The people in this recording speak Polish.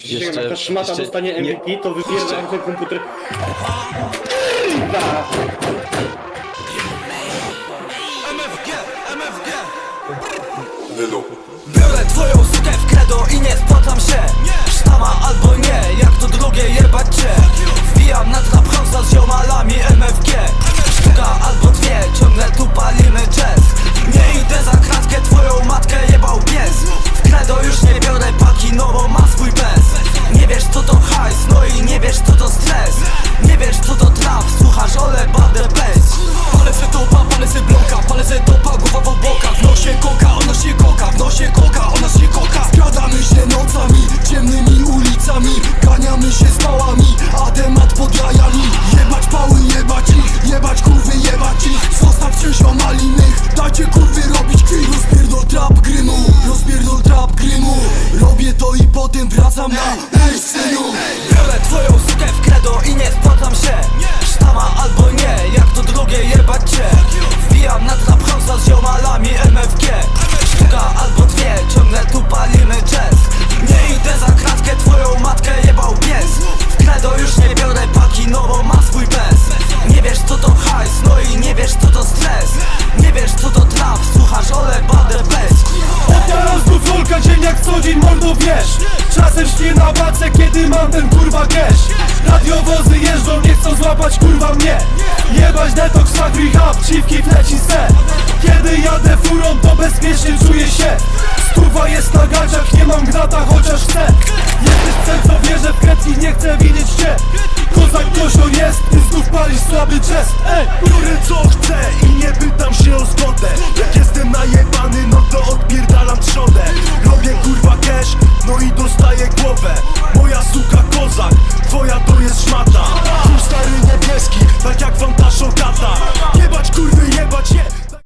Przysięgam, jak ta Jeszcze- szmata jeszcze dostanie nie- MVP, to wypieram ten komputer. Kurwa! Biorę twoją sukę w credo i nie spłacam się Sztama albo wracam na Ej synu Biorę twoją sukę w credo i nie spłacam się. Sztama albo nie, jak to drugie jebać cię. Wbijam na trap z ziomalami MFG Sztuka albo dwie, ciągle tu palimy jazz. Nie idę za kratkę, twoją matkę jebał pies. W credo już nie biorę paki, no bo ma swój bez Nie wiesz co to hajs, no i nie wiesz co to stres mordo wiesz Czasem śnię na bace kiedy mam ten kurwa cash. Radiowozy jeżdżą nie chcą złapać kurwa mnie. Jebać detoks, fuck rehab, ciwki leci se. Kiedy jadę furą to bezpiecznie czuję się. Stuwa jest na gaciach, nie mam gnata chociaż chcę. Jesteś przed co wierzę w kret nie chcę widzieć cię Kozak Kosio jest, ty znów palisz słaby jazz Ej! Co chcę i nie pytam się o zgodę. Jak jestem najebany, no to odpierdalam trzodę. Robię kurwa no i dostaję głowę